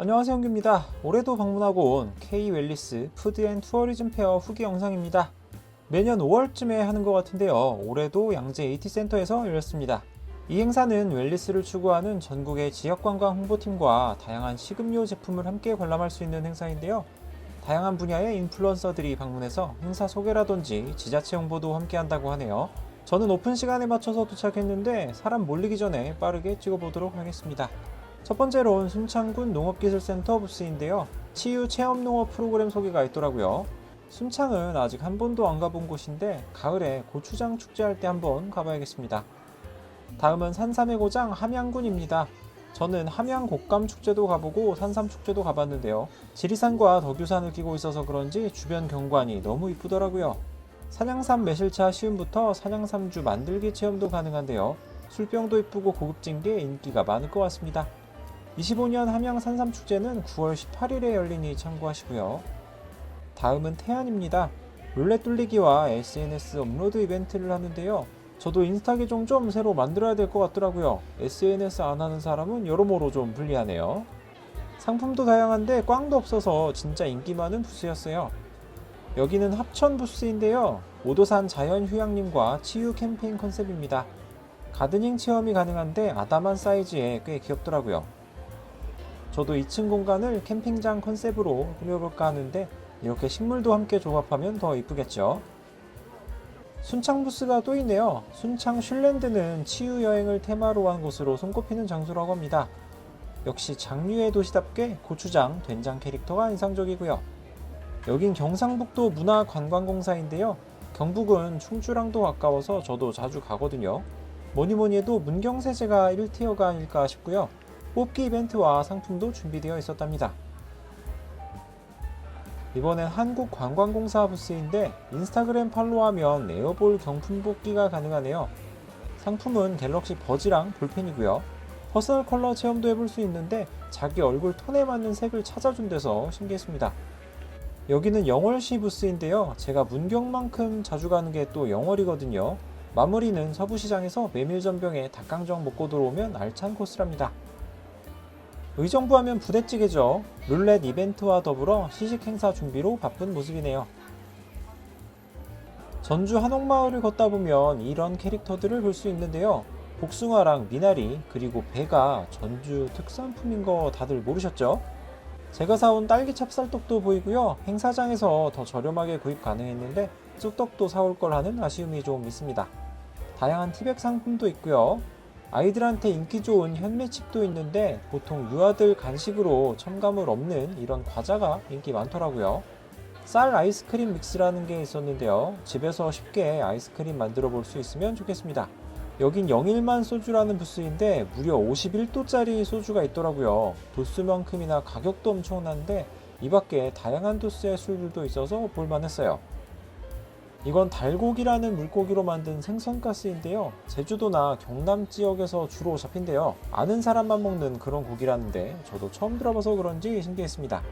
안녕하세요 형규입니다. 올해도 방문하고 온 K 웰리스 푸드 앤 투어리즘 페어 후기 영상입니다. 매년 5월쯤에 하는 것 같은데요. 올해도 양재 AT 센터에서 열렸습니다. 이 행사는 웰리스를 추구하는 전국의 지역관광 홍보팀과 다양한 식음료 제품을 함께 관람할 수 있는 행사인데요. 다양한 분야의 인플루언서들이 방문해서 행사 소개라든지 지자체 홍보도 함께 한다고 하네요. 저는 오픈 시간에 맞춰서 도착했는데 사람 몰리기 전에 빠르게 찍어보도록 하겠습니다. 첫 번째로는 순창군 농업기술센터 부스인데요. 치유 체험 농업 프로그램 소개가 있더라고요. 순창은 아직 한 번도 안 가본 곳인데 가을에 고추장 축제할 때 한번 가봐야겠습니다. 다음은 산삼의 고장 함양군입니다. 저는 함양 곡감 축제도 가보고 산삼 축제도 가봤는데요. 지리산과 덕유산을 끼고 있어서 그런지 주변 경관이 너무 이쁘더라고요. 산양삼 매실차 시음부터 산양삼주 만들기 체험도 가능한데요. 술병도 이쁘고 고급진 게 인기가 많을 것 같습니다. 25년 함양 산삼 축제는 9월 18일에 열리니 참고하시고요. 다음은 태안입니다. 룰렛 뚫리기와 SNS 업로드 이벤트를 하는데요. 저도 인스타 계정 좀 새로 만들어야 될 것 같더라고요. SNS 안 하는 사람은 여러모로 좀 불리하네요. 상품도 다양한데 꽝도 없어서 진짜 인기 많은 부스였어요. 여기는 합천 부스인데요. 오도산 자연휴양림과 치유 캠페인 컨셉입니다. 가드닝 체험이 가능한데 아담한 사이즈에 꽤 귀엽더라고요. 저도 2층 공간을 캠핑장 컨셉으로 꾸며볼까 하는데 이렇게 식물도 함께 조합하면 더 이쁘겠죠. 순창 부스가 또 있네요. 순창 슐랜드는 치유 여행을 테마로 한 곳으로 손꼽히는 장소라고 합니다. 역시 장류의 도시답게 고추장, 된장 캐릭터가 인상적이고요. 여긴 경상북도 문화관광공사인데요. 경북은 충주랑도 가까워서 저도 자주 가거든요. 뭐니 뭐니 해도 문경세제가 1티어가 아닐까 싶고요. 뽑기 이벤트와 상품도 준비되어 있었답니다. 이번엔 한국관광공사 부스인데 인스타그램 팔로우하면 에어볼 경품 뽑기가 가능하네요. 상품은 갤럭시 버즈랑 볼펜이고요. 퍼스널 컬러 체험도 해볼 수 있는데 자기 얼굴 톤에 맞는 색을 찾아준 데서 신기했습니다. 여기는 영월시 부스인데요. 제가 문경만큼 자주 가는 게 또 영월이거든요. 마무리는 서부시장에서 메밀전병에 닭강정 먹고 들어오면 알찬 코스랍니다. 의정부 하면 부대찌개죠. 룰렛 이벤트와 더불어 시식 행사 준비로 바쁜 모습이네요. 전주 한옥마을을 걷다 보면 이런 캐릭터들을 볼 수 있는데요. 복숭아랑 미나리 그리고 배가 전주 특산품인 거 다들 모르셨죠? 제가 사온 딸기 찹쌀떡도 보이고요. 행사장에서 더 저렴하게 구입 가능했는데 쑥떡도 사올 걸 하는 아쉬움이 좀 있습니다. 다양한 티백 상품도 있고요. 아이들한테 인기 좋은 현미칩도 있는데 보통 유아들 간식으로 첨가물 없는 이런 과자가 인기 많더라고요. 쌀 아이스크림 믹스라는 게 있었는데요. 집에서 쉽게 아이스크림 만들어 볼 수 있으면 좋겠습니다. 여긴 영일만 소주라는 부스인데 무려 51도짜리 소주가 있더라고요. 도수만큼이나 가격도 엄청난데 이 밖에 다양한 도수의 술들도 있어서 볼만했어요. 이건 달고기라는 물고기로 만든 생선가스인데요. 제주도나 경남 지역에서 주로 잡힌대요. 아는 사람만 먹는 그런 고기라는데 저도 처음 들어봐서 그런지 신기했습니다.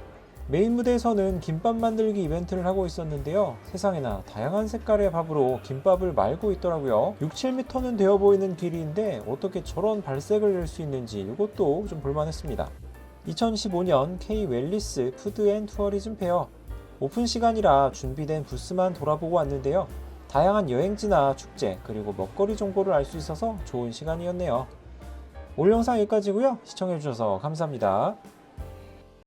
메인 무대에서는 김밥 만들기 이벤트를 하고 있었는데요. 세상에나 다양한 색깔의 밥으로 김밥을 말고 있더라고요. 6, 7m는 되어 보이는 길이인데 어떻게 저런 발색을 낼 수 있는지 이것도 좀 볼만했습니다. 2015년 K 웰리스 푸드 앤 투어리즘 페어 오픈 시간이라 준비된 부스만 돌아보고 왔는데요. 다양한 여행지나 축제 그리고 먹거리 정보를 알 수 있어서 좋은 시간이었네요. 올 영상 여기까지고요. 시청해주셔서 감사합니다.